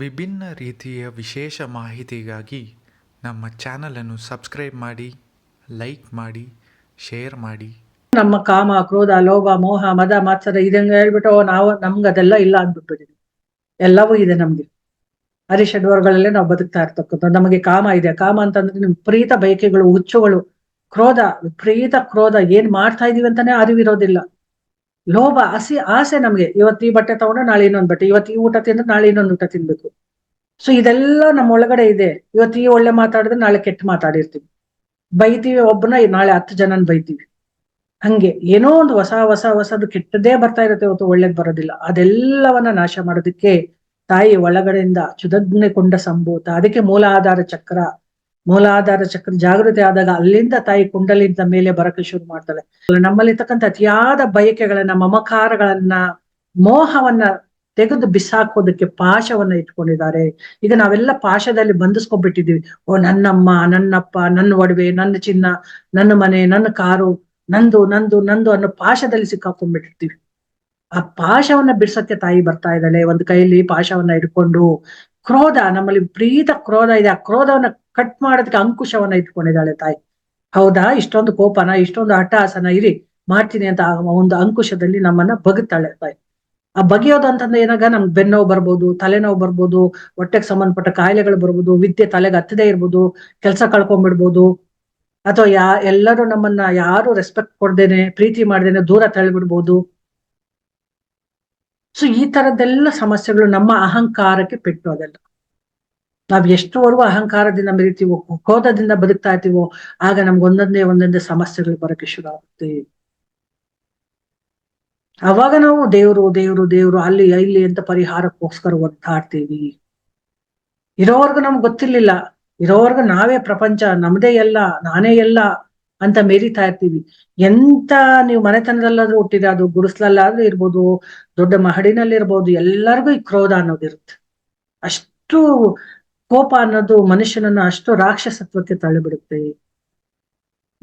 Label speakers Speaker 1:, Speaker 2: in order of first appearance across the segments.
Speaker 1: ವಿಭಿನ್ನ ರೀತಿಯ ವಿಶೇಷ ಮಾಹಿತಿಗಾಗಿ ನಮ್ಮ ಚಾನಲನ್ನು ಸಬ್ಸ್ಕ್ರೈಬ್ ಮಾಡಿ, ಲೈಕ್ ಮಾಡಿ, ಶೇರ್ ಮಾಡಿ.
Speaker 2: ನಮ್ಮ ಕಾಮ, ಕ್ರೋಧ, ಲೋಭ, ಮೋಹ, ಮದ ಮಾತ್ಸರ ಇದಂಗೆ ಹೇಳ್ಬಿಟ್ಟು ನಾವು ನಮ್ಗೆ ಅದೆಲ್ಲ ಇಲ್ಲ ಅಂದ್ಬಿಟ್ಟಿದೀವಿ ಎಲ್ಲವೂ ಇದೆ ನಮ್ಗೆ. ಹರಿಷಡ್ವರ್ಗಳಲ್ಲೇ ನಾವು ಬದುಕ್ತಾ ಇರ್ತಕ್ಕಂಥ ನಮಗೆ ಕಾಮ ಇದೆ. ಕಾಮ ಅಂತಂದ್ರೆ ವಿಪರೀತ ಬಯಕೆಗಳು, ಹುಚ್ಚುಗಳು, ಕ್ರೋಧ, ವಿಪರೀತ ಕ್ರೋಧ. ಏನ್ ಮಾಡ್ತಾ ಇದೀವಿ ಅಂತಾನೆ ಅರಿವಿರೋದಿಲ್ಲ ಲೋಭ ಹಸಿ ಆಸೆ ನಮ್ಗೆ. ಇವತ್ತು ಈ ಬಟ್ಟೆ ತಗೊಂಡ್ರೆ ನಾಳೆ ಇನ್ನೊಂದ್ ಬಟ್ಟೆ, ಇವತ್ತು ಈ ಊಟ ತಿಂದ್ರೆ ನಾಳೆ ಇನ್ನೊಂದು ಊಟ ತಿನ್ಬೇಕು. ಸೊ ಇದೆಲ್ಲ ನಮ್ಮ ಒಳಗಡೆ ಇದೆ. ಇವತ್ತು ಈ ಒಳ್ಳೆ ಮಾತಾಡಿದ್ರೆ ನಾಳೆ ಕೆಟ್ಟ ಮಾತಾಡಿರ್ತೀವಿ. ಬೈತೀವಿ ಒಬ್ಬನ ನಾಳೆ ಹತ್ತು ಜನನ ಬೈತೀವಿ. ಹಂಗೆ ಏನೋ ಒಂದು ಹೊಸ ಹೊಸ, ಹೊಸದು ಕೆಟ್ಟದೇ ಬರ್ತಾ ಇರುತ್ತೆ ಇವತ್ತು ಒಳ್ಳೇದ್ ಬರೋದಿಲ್ಲ. ಅದೆಲ್ಲವನ್ನ ನಾಶ ಮಾಡೋದಕ್ಕೆ ತಾಯಿ ಒಳಗಡೆಯಿಂದ ಚುದಗ್ನೆಕೊಂಡ ಸಂಭೂತ ಅದಕ್ಕೆ ಮೂಲಾಧಾರ ಚಕ್ರ ಮೂಲಾಧಾರ ಚಕ್ರ ಜಾಗೃತಿ ಆದಾಗ ಅಲ್ಲಿಂದ ತಾಯಿ ಕುಂಡಲಿಂದ ಮೇಲೆ ಬರಕ್ಕೆ ಶುರು ಮಾಡ್ತಾಳೆ ನಮ್ಮಲ್ಲಿರ್ತಕ್ಕಂಥ ಅತಿಯಾದ ಬಯಕೆಗಳನ್ನ, ಮಮಕಾರಗಳನ್ನ, ಮೋಹವನ್ನ ತೆಗೆದು ಬಿಸಾಕೋದಕ್ಕೆ ಪಾಶವನ್ನ ಇಟ್ಕೊಂಡಿದ್ದಾರೆ. ಈಗ ನಾವೆಲ್ಲ ಪಾಶದಲ್ಲಿ ಬಂಧಿಸ್ಕೊಂಡ್ಬಿಟ್ಟಿದೀವಿ ಓ, ನನ್ನಮ್ಮ, ನನ್ನಪ್ಪ, ನನ್ನ ಒಡವೆ, ನನ್ನ ಚಿನ್ನ, ನನ್ನ ಮನೆ, ನನ್ನ ಕಾರು, ನಂದು ನಂದು ನಂದು ಅನ್ನೋ ಪಾಶದಲ್ಲಿ ಸಿಕ್ಕಾಕೊಂಡ್ಬಿಟ್ಟಿರ್ತೀವಿ. ಆ ಪಾಶವನ್ನ ಬಿಡ್ಸಕ್ಕೆ ತಾಯಿ ಬರ್ತಾ ಇದ್ದಾಳೆ. ಒಂದು ಕೈಯಲ್ಲಿ ಪಾಶವನ್ನ ಇಟ್ಕೊಂಡು ಕ್ರೋಧ, ನಮ್ಮಲ್ಲಿ ಪ್ರೀತ ಕ್ರೋಧ ಇದೆ. ಆ ಕ್ರೋಧವನ್ನ ಕಟ್ ಮಾಡೋದಕ್ಕೆ ಅಂಕುಶವನ್ನ ಇಟ್ಕೊಂಡಿದ್ದಾಳೆ ತಾಯಿ. ಹೌದಾ? ಇಷ್ಟೊಂದು ಕೋಪನ, ಇಷ್ಟೊಂದು ಹಠಾಸನ, ಇರಿ, ಮಾಡ್ತೀನಿ ಅಂತ ಒಂದು ಅಂಕುಶದಲ್ಲಿ ನಮ್ಮನ್ನ ಬಗುತ್ತಾಳೆ ತಾಯಿ. ಆ ಬಗೆಯೋದು ಅಂತಂದ್ರೆ ಏನಾಗ ನಮ್ಗೆ ಬೆನ್ನೋವು ಬರ್ಬೋದು, ತಲೆನೋವು ಬರ್ಬೋದು, ಹೊಟ್ಟೆಗೆ ಸಂಬಂಧಪಟ್ಟ ಕಾಯಿಲೆಗಳು ಬರ್ಬೋದು, ವಿದ್ಯೆ ತಲೆಗೆ ಹತ್ತದೇ ಇರ್ಬೋದು, ಕೆಲಸ ಕಳ್ಕೊಂಡ್ಬಿಡ್ಬೋದು, ಅಥವಾ ಯಾ, ಎಲ್ಲರೂ ನಮ್ಮನ್ನ ಯಾರು ರೆಸ್ಪೆಕ್ಟ್ ಕೊಡ್ದೇನೆ, ಪ್ರೀತಿ ಮಾಡ್ದೇನೆ ದೂರ ತಳ್ಳಿಬಿಡ್ಬೋದು. ಸೊ ಈ ತರದ್ದೆಲ್ಲ ಸಮಸ್ಯೆಗಳು ನಮ್ಮ ಅಹಂಕಾರಕ್ಕೆ ಪೆಟ್ಟು ಅದೆಲ್ಲ. ನಾವ್ ಎಷ್ಟುವರೆಗೂ ಅಹಂಕಾರದಿಂದ ಮೆರಿತೀವೋ ಕ್ರೋಧದಿಂದ ಬದುಕ್ತಾ ಇರ್ತೀವೋ, ಆಗ ನಮ್ಗೆ ಒಂದೊಂದೇ ಒಂದೊಂದೇ ಸಮಸ್ಯೆಗಳು ಬರಕ್ಕೆ ಶುರು ಆಗುತ್ತೆ. ಅವಾಗ ನಾವು ದೇವರು ದೇವರು ದೇವರು, ಅಲ್ಲಿ, ಇಲ್ಲಿ ಅಂತ ಪರಿಹಾರಕ್ಕೋಸ್ಕರ ಒದ್ದಾಡ್ತೀವಿ. ಇರೋವರೆಗೂ ನಮ್ಗೆ ಗೊತ್ತಿರ್ಲಿಲ್ಲ. ಇರೋವರೆಗೂ ನಾವೇ ಪ್ರಪಂಚ, ನಮ್ದೇ ಎಲ್ಲ, ನಾನೇ ಎಲ್ಲ ಅಂತ ಮೇರಿತಾ ಇರ್ತೀವಿ. ಎಂತ ನೀವು ಮನೆತನದಲ್ಲಾದ್ರೂ ಹುಟ್ಟಿದ್ರೆ ಅದು ಗುಡಿಸ್ಲಲ್ಲಾದ್ರೂ ಇರ್ಬೋದು, ದೊಡ್ಡ ಮಹಡಿನಲ್ಲಿ ಇರ್ಬೋದು ಎಲ್ಲರಿಗೂ ಈ ಕ್ರೋಧ ಅನ್ನೋದಿರುತ್ತೆ ಅಷ್ಟು ಕೋಪ ಅನ್ನೋದು ಮನುಷ್ಯನನ್ನ ಅಷ್ಟು ರಾಕ್ಷಸತ್ವಕ್ಕೆ ತಳ್ಳಿಬಿಡುತ್ತೆ.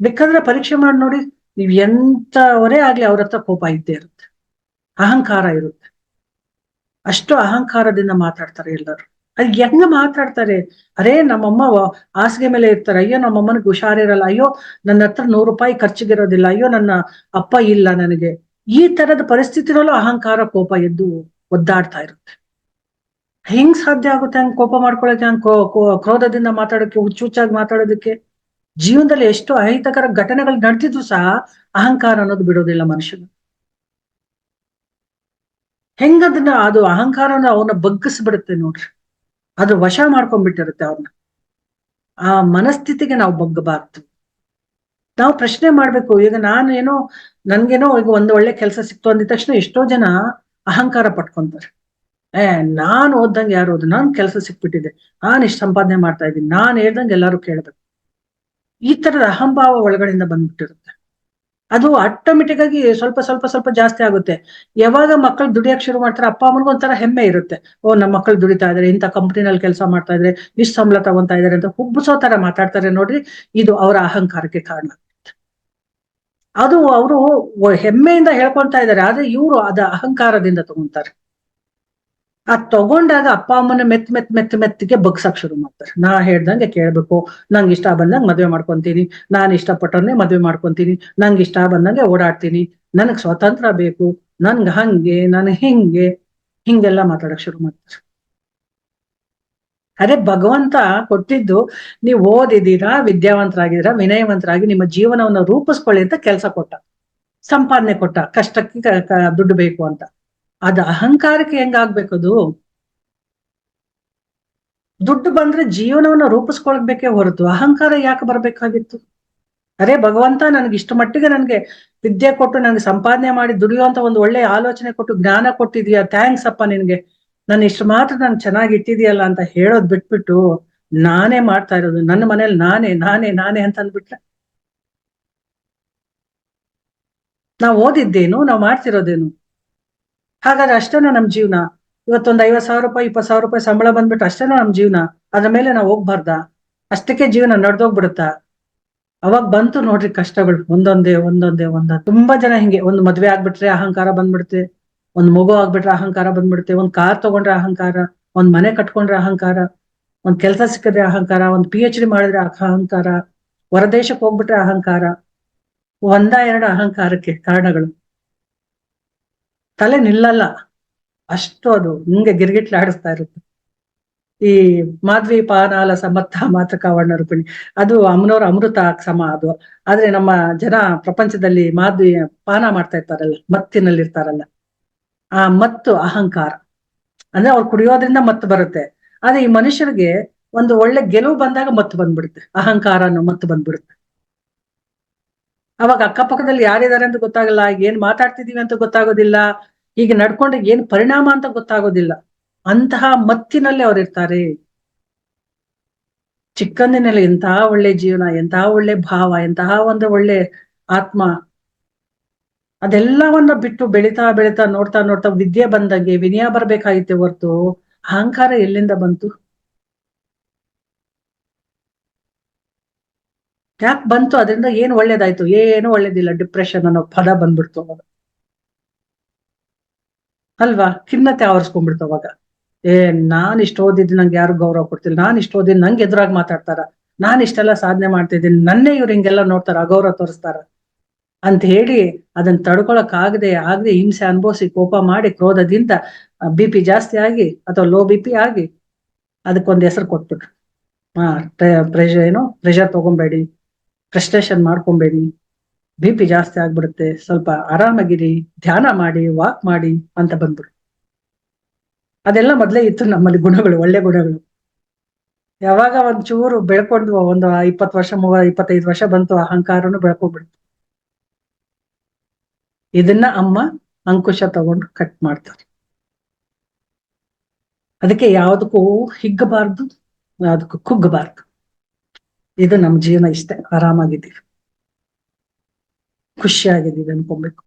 Speaker 2: ಬೇಕಾದ್ರೆ ಪರೀಕ್ಷೆ ಮಾಡಿ ನೋಡಿ, ನೀವ್ ಎಂತವರೇ ಆಗ್ಲಿ ಅವ್ರ ಹತ್ರ ಕೋಪ ಇದ್ದೇ ಇರುತ್ತೆ. ಅಹಂಕಾರ ಇರುತ್ತೆ. ಅಷ್ಟು ಅಹಂಕಾರದಿಂದ ಮಾತಾಡ್ತಾರೆ ಎಲ್ಲರೂ. ಅದ್ ಹೆಂಗ ಮಾತಾಡ್ತಾರೆ? ಅರೇ, ನಮ್ಮಮ್ಮ ಹಾಸಿಗೆ ಮೇಲೆ ಇರ್ತಾರೆ. ಅಯ್ಯೋ, ನಮ್ಮಮ್ಮನಿಗೆ ಹುಷಾರಿರಲ್ಲ. ಅಯ್ಯೋ, ನನ್ನ ಹತ್ರ ನೂರು ರೂಪಾಯಿ ಖರ್ಚಿಗಿರೋದಿಲ್ಲ. ಅಯ್ಯೋ, ನನ್ನ ಅಪ್ಪ ಇಲ್ಲ ನನಗೆ. ಈ ತರದ ಪರಿಸ್ಥಿತಿನಲ್ಲೂ ಅಹಂಕಾರ, ಕೋಪ ಎದ್ದು ಒದ್ದಾಡ್ತಾ ಇರುತ್ತೆ. ಹೆಂಗ್ ಸಾಧ್ಯ ಆಗುತ್ತೆ ಹಂಗ್ ಕೋಪ ಮಾಡ್ಕೊಳಕ್ಕೆ ಹಂಗ್ ಕ್ರೋ- ಕ್ರೋ- ಕ್ರೋಧದಿಂದ ಮಾತಾಡೋಕೆ ಹುಚ್ಚು ಹುಚ್ಚಾಗಿ ಮಾತಾಡೋದಕ್ಕೆ? ಜೀವನದಲ್ಲಿ ಎಷ್ಟು ಅಹಿತಕರ ಘಟನೆಗಳು ನಡೆದಿದ್ರು ಸಹ ಅಹಂಕಾರ ಅನ್ನೋದು ಬಿಡೋದಿಲ್ಲ ಮನುಷ್ಯನ. ಹೆಂಗದನ್ನ ಅದು ಅಹಂಕಾರನ ಅವನ್ನ ಬಗ್ಗಿಸ್ಬಿಡುತ್ತೆ ನೋಡ್ರಿ. ಅದು ವಶ ಮಾಡ್ಕೊಂಡ್ಬಿಟ್ಟಿರುತ್ತೆ ಅವ್ರನ್ನ ಆ ಮನಸ್ಥಿತಿಗೆ ನಾವು ಬಗ್ಗಬಾರ್ದು. ನಾವು ಪ್ರಶ್ನೆ ಮಾಡ್ಬೇಕು, ಈಗ ನಾನು ಏನೋ ನನ್ಗೇನೋ ಈಗ ಒಂದು ಒಳ್ಳೆ ಕೆಲಸ ಸಿಕ್ತು ಅಂದಿದ ತಕ್ಷಣ ಎಷ್ಟೋ ಜನ ಅಹಂಕಾರ ಪಟ್ಕೊಂತಾರೆ. ಏ, ನಾನು ಓದ್ದಂಗೆ ಯಾರು ಓದು, ನಾನ್ ಕೆಲಸ ಸಿಕ್ಬಿಟ್ಟಿದೆ. ನಾನ್ ಇಷ್ಟು ಸಂಪಾದನೆ ಮಾಡ್ತಾ ಇದ್ದೀನಿ. ನಾನ್ ಹೇಳ್ದಂಗೆ ಎಲ್ಲರೂ ಕೇಳ್ಬೇಕು. ಈ ತರದ ಅಹಂಭಾವ ಒಳಗಡೆಯಿಂದ ಬಂದ್ಬಿಟ್ಟಿರುತ್ತೆ. ಅದು ಆಟೋಮೆಟಿಕ್ ಆಗಿ ಸ್ವಲ್ಪ ಸ್ವಲ್ಪ ಸ್ವಲ್ಪ ಜಾಸ್ತಿ ಆಗುತ್ತೆ. ಯಾವಾಗ ಮಕ್ಕಳು ದುಡಿಯಕ್ ಶುರು ಮಾಡ್ತಾರೆ, ಅಪ್ಪ ಅಮ್ಮನಿಗೂ ಒಂಥರ ಹೆಮ್ಮೆ ಇರುತ್ತೆ. ಓ ನಮ್ಮ ಮಕ್ಕಳು ದುಡಿತಾ ಇದಾರೆ, ಇಂಥ ಕಂಪ್ನಿನಲ್ಲಿ ಕೆಲಸ ಮಾಡ್ತಾ ಇದ್ರೆ, ಇಷ್ಟು ಸಂಬಳ ತಗೊಂತಾ ಇದಾರೆ ಅಂತ ಹುಬ್ಬಿಸೋ ತರ ಮಾತಾಡ್ತಾರೆ ನೋಡ್ರಿ, ಇದು ಅವರ ಅಹಂಕಾರಕ್ಕೆ ಕಾರಣ. ಅದು ಅವರು ಹೆಮ್ಮೆಯಿಂದ ಹೇಳ್ಕೊಂತಾ ಇದ್ದಾರೆ, ಆದ್ರೆ ಇವರು ಅದ ಅಹಂಕಾರದಿಂದ ತಗೊಂತಾರೆ. ಆ ತಗೊಂಡಾಗ ಅಪ್ಪ ಅಮ್ಮನ ಮೆತ್ ಮೆತ್ ಮೆತ್ ಮೆತ್ತಿಗೆ ಬಗ್ಸಕ್ ಶುರು ಮಾಡ್ತಾರೆ. ನಾ ಹೇಳ್ದಂಗೆ ಕೇಳ್ಬೇಕು. ನಂಗೆ ಇಷ್ಟ ಬಂದಂಗೆ ಮದ್ವೆ ಮಾಡ್ಕೊಂತೀನಿ. ನಾನ್ ಇಷ್ಟಪಟ್ಟವ್ರನ್ನೇ ಮದ್ವೆ ಮಾಡ್ಕೊಂತೀನಿ. ನಂಗೆ ಇಷ್ಟ ಬಂದಂಗೆ ಓಡಾಡ್ತೀನಿ. ನನಗ್ ಸ್ವಾತಂತ್ರ್ಯ ಬೇಕು. ನನ್ಗೆ ಹಂಗೆ, ನನ್ ಹಿಂಗೆ. ಹಿಂಗೆಲ್ಲ ಮಾತಾಡಕ್ ಶುರು ಮಾಡ್ತಾರೆ. ಅದೇ ಭಗವಂತ ಕೊಟ್ಟಿದ್ದು ನೀವು ಓದಿದ್ದೀರಾ, ವಿದ್ಯಾವಂತರಾಗಿದ್ದೀರಾ, ವಿನಯವಂತರಾಗಿ ನಿಮ್ಮ ಜೀವನವನ್ನು ರೂಪಿಸ್ಕೊಳ್ಳಿ ಅಂತ ಕೆಲಸ ಕೊಟ್ಟ. ಸಂಪಾದನೆ ಕೊಟ್ಟ. ಕಷ್ಟಕ್ಕೆ ದುಡ್ಡು ಬೇಕು ಅಂತ. ಅದ ಅಹಂಕಾರಕ್ಕೆ ಹೆಂಗಾಗ್ಬೇಕದು? ದುಡ್ಡು ಬಂದ್ರೆ ಜೀವನವನ್ನ ರೂಪಿಸ್ಕೊಳ್ಬೇಕೇ ಹೊರತು ಅಹಂಕಾರ ಯಾಕೆ ಬರ್ಬೇಕಾಗಿತ್ತು? ಅರೆ ಭಗವಂತ ನನಗೆ ಇಷ್ಟು ಮಟ್ಟಿಗೆ ನನಗೆ ವಿದ್ಯೆ ಕೊಟ್ಟು ನನಗೆ ಸಂಪಾದನೆ ಮಾಡಿ ದುಡಿಯುವಂತ ಒಂದು ಒಳ್ಳೆ ಆಲೋಚನೆ ಕೊಟ್ಟು ಜ್ಞಾನ ಕೊಟ್ಟಿದ್ಯಾ? ಥ್ಯಾಂಕ್ಸ್ ಅಪ್ಪ ನಿನ್ಗೆ. ನಾನು ಇಷ್ಟು ಮಾತ್ರ ನಾನು ಚೆನ್ನಾಗಿ ಇಟ್ಟಿದೀಯಲ್ಲ ಅಂತ ಹೇಳೋದ್ ಬಿಟ್ಬಿಟ್ಟು ನಾನೇ ಮಾಡ್ತಾ ಇರೋದು. ನನ್ನ ಮನೇಲಿ ನಾನೇ ನಾನೇ ನಾನೇ ಅಂತ ಅಂದ್ಬಿಟ್ರೆ? ನಾವು ಓದಿದ್ದೇನು, ನಾವು ಮಾಡ್ತಿರೋದೇನು? ಹಾಗಾದ್ರೆ ಅಷ್ಟೇನೋ ನಮ್ ಜೀವನ? ಇವತ್ತೊಂದ್ ಐವತ್ ಸಾವಿರ ರೂಪಾಯಿ, ಇಪ್ಪತ್ ಸಾವಿರ ರೂಪಾಯಿ ಸಂಬಳ ಬಂದ್ಬಿಟ್ಟು ಅಷ್ಟೇನೋ ನಮ್ ಜೀವನ? ಅದ್ರ ಮೇಲೆ ನಾವ್ ಹೋಗ್ಬಾರ್ದ? ಅಷ್ಟಕ್ಕೆ ಜೀವನ ನಡೆದೋಗ್ಬಿಡುತ್ತಾ? ಅವಾಗ ಬಂತು ನೋಡ್ರಿ ಕಷ್ಟಗಳು. ಒಂದೊಂದೇ ಒಂದೊಂದೇ, ಒಂದೊಂದ್. ತುಂಬಾ ಜನ ಹಿಂಗೆ ಒಂದು ಮದ್ವೆ ಆಗ್ಬಿಟ್ರೆ ಅಹಂಕಾರ ಬಂದ್ಬಿಡುತ್ತೆ. ಒಂದ್ ಮಗು ಆಗ್ಬಿಟ್ರೆ ಅಹಂಕಾರ ಬಂದ್ಬಿಡುತ್ತೆ. ಒಂದ್ ಕಾರ್ ತಗೊಂಡ್ರೆ ಅಹಂಕಾರ. ಒಂದ್ ಮನೆ ಕಟ್ಕೊಂಡ್ರೆ ಅಹಂಕಾರ. ಒಂದ್ ಕೆಲಸ ಸಿಕ್ಕಿದ್ರೆ ಅಹಂಕಾರ. ಒಂದ್ ಪಿ ಎಚ್ ಡಿ ಮಾಡಿದ್ರೆ ಅಹಂಕಾರ. ಹೊರದೇಶಕ್ಕೆ ಹೋಗ್ಬಿಟ್ರೆ ಅಹಂಕಾರ. ಒಂದ ಎರಡು ಅಹಂಕಾರಕ್ಕೆ ಕಾರಣಗಳು. ತಲೆ ನಿಲ್ಲಲ್ಲ. ಅಷ್ಟು ಅದು ಹಿಂಗೆ ಗಿರ್ಗಿಟ್ಲೆ ಆಡಿಸ್ತಾ ಇರುತ್ತೆ. ಈ ಮಾಧ್ವಿ ಪಾನಾಲ ಸಮರ್ಥ ಮಾತ್ರ ವರ್ಣ ರೂಪಿಣಿ, ಅದು ಅಮ್ಮನವ್ರ ಅಮೃತ ಸಮ ಅದು. ಆದ್ರೆ ನಮ್ಮ ಜನ ಪ್ರಪಂಚದಲ್ಲಿ ಮಾಧ್ವಿ ಪಾನ ಮಾಡ್ತಾ ಇರ್ತಾರಲ್ಲ ಮತ್ತಿನಲ್ಲಿ ಇರ್ತಾರಲ್ಲ ಆ ಮತ್ತು ಅಹಂಕಾರ. ಅಂದ್ರೆ ಅವ್ರು ಕುಡಿಯೋದ್ರಿಂದ ಮತ್ತು ಬರುತ್ತೆ. ಆದ್ರೆ ಈ ಮನುಷ್ಯರಿಗೆ ಒಂದು ಒಳ್ಳೆ ಗೆಲುವು ಬಂದಾಗ ಮತ್ತು ಬಂದ್ಬಿಡುತ್ತೆ. ಅಹಂಕಾರ ಮತ್ತು ಬಂದ್ಬಿಡುತ್ತೆ. ಅವಾಗ ಅಕ್ಕಪಕ್ಕದಲ್ಲಿ ಯಾರಿದ್ದಾರೆ ಅಂತ ಗೊತ್ತಾಗಲ್ಲ, ಏನ್ ಮಾತಾಡ್ತಿದೀವಿ ಅಂತ ಗೊತ್ತಾಗೋದಿಲ್ಲ. ಈಗ ನಡ್ಕೊಂಡ್ರೆ ಏನ್ ಪರಿಣಾಮ ಅಂತ ಗೊತ್ತಾಗೋದಿಲ್ಲ. ಅಂತಹ ಮತ್ತಿನಲ್ಲಿ ಅವರಿರ್ತಾರೆ ಚಿಕ್ಕಂದಿನಲ್ಲಿ ಎಂತಹ ಒಳ್ಳೆ ಜೀವನ, ಎಂತಹ ಒಳ್ಳೆ ಭಾವ, ಎಂತಹ ಒಂದು ಒಳ್ಳೆ ಆತ್ಮ, ಅದೆಲ್ಲವನ್ನ ಬಿಟ್ಟು ಬೆಳಿತಾ ಬೆಳಿತಾ ನೋಡ್ತಾ ನೋಡ್ತಾ ವಿದ್ಯೆ ಬಂದಂಗೆ, ವಿನಯ ಬರ್ಬೇಕಾಗಿತ್ತೆ ಹೊರ್ತು, ಅಹಂಕಾರ ಎಲ್ಲಿಂದ ಬಂತು? ಯಾಕೆ ಬಂತು, ಅದರಿಂದ ಏನು ಒಳ್ಳೇದಾಯ್ತು? ಏನು ಒಳ್ಳೇದಿಲ್ಲ. ಡಿಪ್ರೆಷನ್ ಅನ್ನೋ ಪದ ಬಂದ್ಬಿಡ್ತು ಅವಾಗ. ಅಲ್ವಾ? ಖಿನ್ನತೆ ಆವರಿಸ್ಕೊಂಡ್ಬಿಡ್ತು ಅವಾಗ. ಏ, ನಾನ್ ಇಷ್ಟ ಓದಿದ್ದು ನಂಗೆ ಯಾರು ಗೌರವ ಕೊಡ್ತಿಲ್ಲ. ನಾನ್ ಇಷ್ಟ ಓದಿದ್ದು ನಂಗೆ ಎದುರಾಗಿ ಮಾತಾಡ್ತಾರ. ನಾನ್ ಇಷ್ಟೆಲ್ಲ ಸಾಧನೆ ಮಾಡ್ತಿದ್ದೀನಿ. ನನ್ನೇ ಇವ್ರು ಹಿಂಗೆಲ್ಲ ನೋಡ್ತಾರ, ಅಗೌರವ ತೋರಿಸ್ತಾರ ಅಂತ ಹೇಳಿ ಅದನ್ನ ತಡ್ಕೊಳಕ್ ಆಗದೆ ಆಗದೆ ಹಿಂಸೆ ಅನುಭವಿಸಿ ಕೋಪ ಮಾಡಿ ಕ್ರೋಧದಿಂದ ಬಿ ಪಿ ಜಾಸ್ತಿ ಆಗಿ ಅಥವಾ ಲೋ ಬಿ ಪಿ ಆಗಿ ಅದಕ್ಕೊಂದ್ ಹೆಸರು ಕೊಟ್ಬಿಟ್ರು. ಹಾ ಪ್ರೆಷರ್ ಏನು? ಪ್ರೆಷರ್ ತಗೊಂಬೇಡಿ. ಫ್ರಸ್ಟ್ರೇಷನ್ ಮಾಡ್ಕೊಂಬೇಡಿ. ಬಿ ಪಿ ಜಾಸ್ತಿ ಆಗ್ಬಿಡುತ್ತೆ. ಸ್ವಲ್ಪ ಆರಾಮಾಗಿರಿ. ಧ್ಯಾನ ಮಾಡಿ ವಾಕ್ ಮಾಡಿ ಅಂತ ಬಂದ್ಬಿಡು. ಅದೆಲ್ಲ ಮೊದ್ಲೇ ಇತ್ತು ನಮ್ಮಲ್ಲಿ ಗುಣಗಳು, ಒಳ್ಳೆ ಗುಣಗಳು. ಯಾವಾಗ ಒಂದ್ ಚೂರು ಬೆಳ್ಕೊಂಡ್ವು, ಒಂದು ಇಪ್ಪತ್ತು ವರ್ಷ, ಮೂವ, ಇಪ್ಪತ್ತೈದು ವರ್ಷ ಬಂತು, ಅಹಂಕಾರನು ಬೆಳ್ಕೊಂಡ್ಬಿಡ್ತು. ಇದನ್ನ ಅಮ್ಮ ಅಂಕುಶ ತಗೊಂಡು ಕಟ್ ಮಾಡ್ತಾರೆ. ಅದಕ್ಕೆ ಯಾವ್ದಕ್ಕೂ ಹಿಗ್ಗಬಾರ್ದು, ಯಾವ್ದಕ್ಕೂ ಕುಗ್ಗಬಾರ್ದು. ಇದು ನಮ್ ಜೀವನ ಇಷ್ಟೇ. ಆರಾಮಾಗಿದ್ದೀವಿ. ಖುಷಿಯಾಗಿದ್ದೀವಿ ಅನ್ಕೊಬೇಕು.